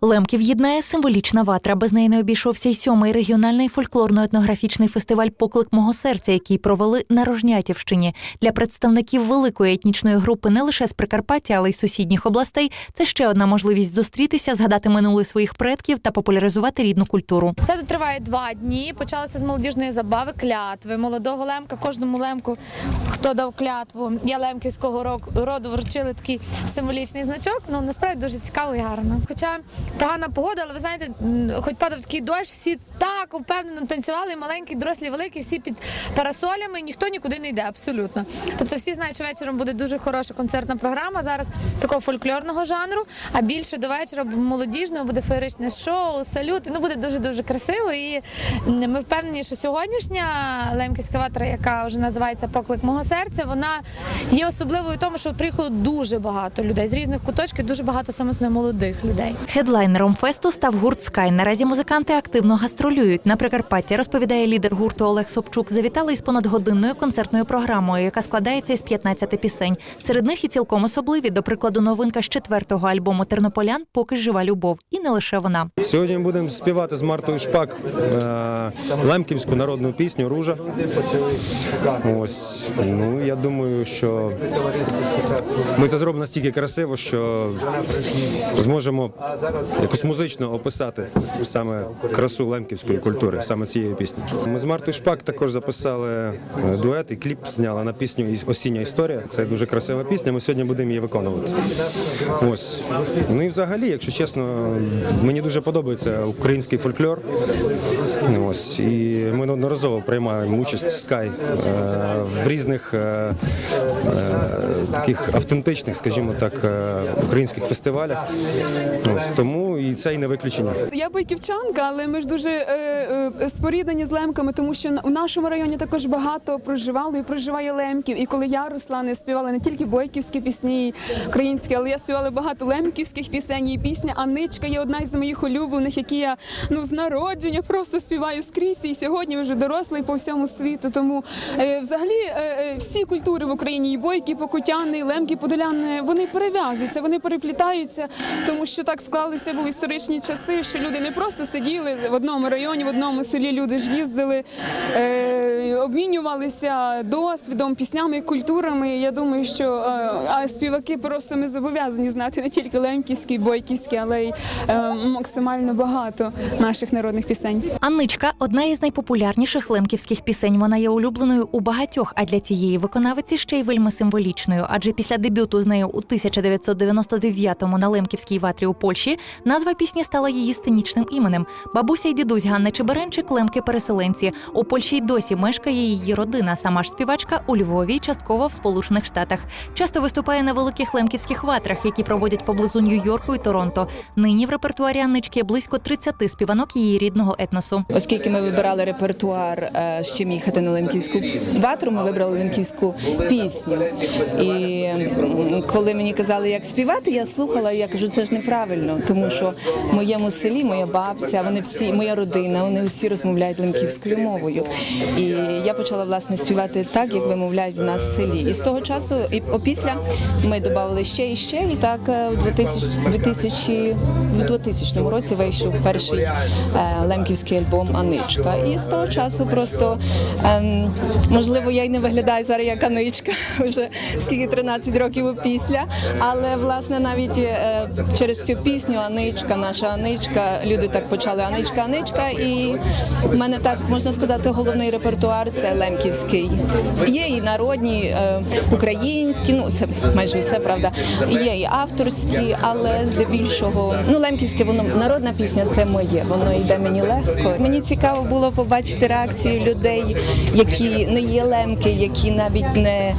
Лемків єднає символічна ватра. Без неї не обійшовся й сьомий регіональний фольклорно-етнографічний фестиваль Поклик мого серця, який провели на Рожнятівщині. Для представників великої етнічної групи не лише з Прикарпаття, але й сусідніх областей. Це ще одна можливість зустрітися, згадати минуле своїх предків та популяризувати рідну культуру. Це тут триває два дні. Почалося з молодіжної забави клятви. Молодого лемка, кожному лемку, хто дав клятву, я лемківського роду вручили такий символічний значок. Ну насправді дуже цікаво і гарно. Хоча погана погода, але ви знаєте, хоч падав такий дощ, всі так упевнено танцювали, маленькі, дорослі, великі, всі під парасолями, ніхто нікуди не йде, абсолютно. Тобто всі знають, що вечором буде дуже хороша концертна програма. Зараз такого фольклорного жанру, а більше до вечора молодіжного буде феєричне шоу, салют. Ну буде дуже дуже красиво. І ми впевнені, що сьогоднішня лемківська ватра, яка вже називається Поклик мого серця, вона є особливою в тому, що приїхало дуже багато людей з різних куточків, дуже багато саме молодих людей. Хедлайнером фесту став гурт Скай. Наразі музиканти активно гастролюють. На Прикарпаття розповідає лідер гурту Олег Собчук. Завітали із понадгодинною концертною програмою, яка складається із 15 пісень. Серед них і цілком особливі, до прикладу, новинка з четвертого альбому Тернополян Поки жива любов. І не лише вона. Сьогодні будемо співати з Мартою Шпак е, лемківську народну пісню Ружа. Ось ну я думаю, що ми це зробимо настільки красиво, що зможемо якось музично описати саме красу лемківської культури, саме цієї пісні. Ми з Мартою Шпак також записали е, дует і кліп зняли на пісню Осіння історія. Це дуже красива пісня. Ми сьогодні будемо її виконувати. Ось ну і взагалі, якщо чесно, мені дуже подобається український фольклор. Ось і ми неодноразово приймаємо участь в Sky е, в різних е, е, таких автентичних, скажімо так, українських фестивалях. Ось тому і це і не виключення. Я бойківчанка, але ми ж дуже споріднені з лемками, тому що у нашому районі також багато проживало і проживає лемків. І коли я росла, не співала не тільки бойківські пісні українські, але я співала багато лемківських пісень. І пісня Анничка є одна із моїх улюблених, які я ну з народження просто співаю скрізь. І сьогодні вже дорослий по всьому світу. Тому е, взагалі е, е, всі культури в Україні, і бойки, і покутяни, і лемки, подоляни, вони перев'язуються, вони переплітаються, тому що так склалися були історичні часи, що люди не просто сиділи в одному районі, в одному селі. Люди ж їздили, обмінювалися досвідом, піснями, культурами. Я думаю, що е, співаки просто ми зобов'язані знати не тільки лемківські, бойківські, але й е, максимально багато наших народних пісень. Анничка одна із найпопулярніших лемківських пісень. Вона є улюбленою у багатьох, а для цієї виконавиці ще й вельми символічною. Адже після дебюту з нею у 1999-му на лемківській ватрі у Польщі назва пісні стала її сценічним іменем. Бабуся й дідусь Ганна Чеберенчик лемки переселенці. У Польщі й досі мешкає її родина. Сама ж співачка у Львові, частково в Сполучених Штатах. Часто виступає на великих лемківських ватрах, які проводять поблизу Нью-Йорку і Торонто. Нині в репертуарі Аннички близько 30 співанок її рідного етносу. Оскільки ми вибирали репертуар, е, з чим їхати на лемківську ватру, ми вибрали лемківську пісню. І коли мені казали, як співати, я слухала, я кажу, це ж неправильно, тому що в моєму селі моя бабця, вони всі, моя родина, вони всі розмовляють лемківською мовою. І я почала власне співати так, як вимовляють в нас в селі. І з того часу, і опісля ми додали ще і ще, і так е, в 2000, 2000, в 2000 році вийшов перший е, лемківський альбом Аничка. І з того часу просто ем, можливо я й не виглядаю зараз як Аничка, вже скільки 13 років опісля. Але власне навіть е, через цю пісню Аничка, наша Аничка, люди так почали Аничка, Аничка. І в мене так можна сказати, головний репертуар це лемківський. Є і народні, е, українські, ну це майже все правда. Є і авторські, але здебільшого ну лемківське воно народна пісня це моє. Воно йде мені легко. Мені цікаво було побачити реакцію людей, які не є лемки, які навіть не,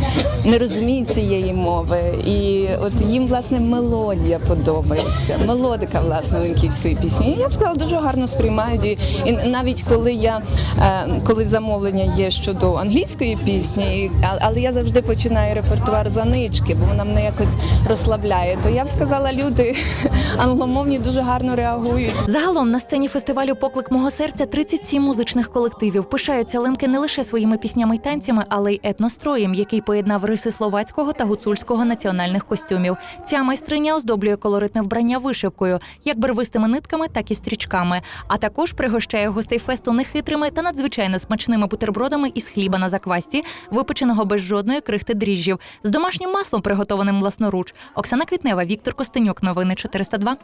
не розуміють цієї мови. І от їм власне мелодія подобається. Мелодика власне лемківської пісні. Я б сказала, дуже гарно сприймають. І, навіть коли я е, коли замовлення є щодо англійської пісні, але я завжди починаю репертуар за нички, бо вона мене якось розслабляє. То я б сказала, люди англомовні дуже гарно реагують. Загалом на сцені фестивалю Поклик мого серця 37 музичних колективів. Пишаються лемки не лише своїми піснями й танцями, але й етностроєм, який поєднав риси словацького та гуцульського національних костюмів. Ця майстриня оздоблює колоритне вбрання вишивкою, як барвистими нитками, так і стрічками. А також пригощає гостей фесту нехитрими та надзвичайно смачними бутербродами із хліба на заквасті, випеченого без жодної крихти дріжджів, з домашнім маслом, приготованим власноруч. Оксана Квітнева, Віктор Костенюк. Новини 402.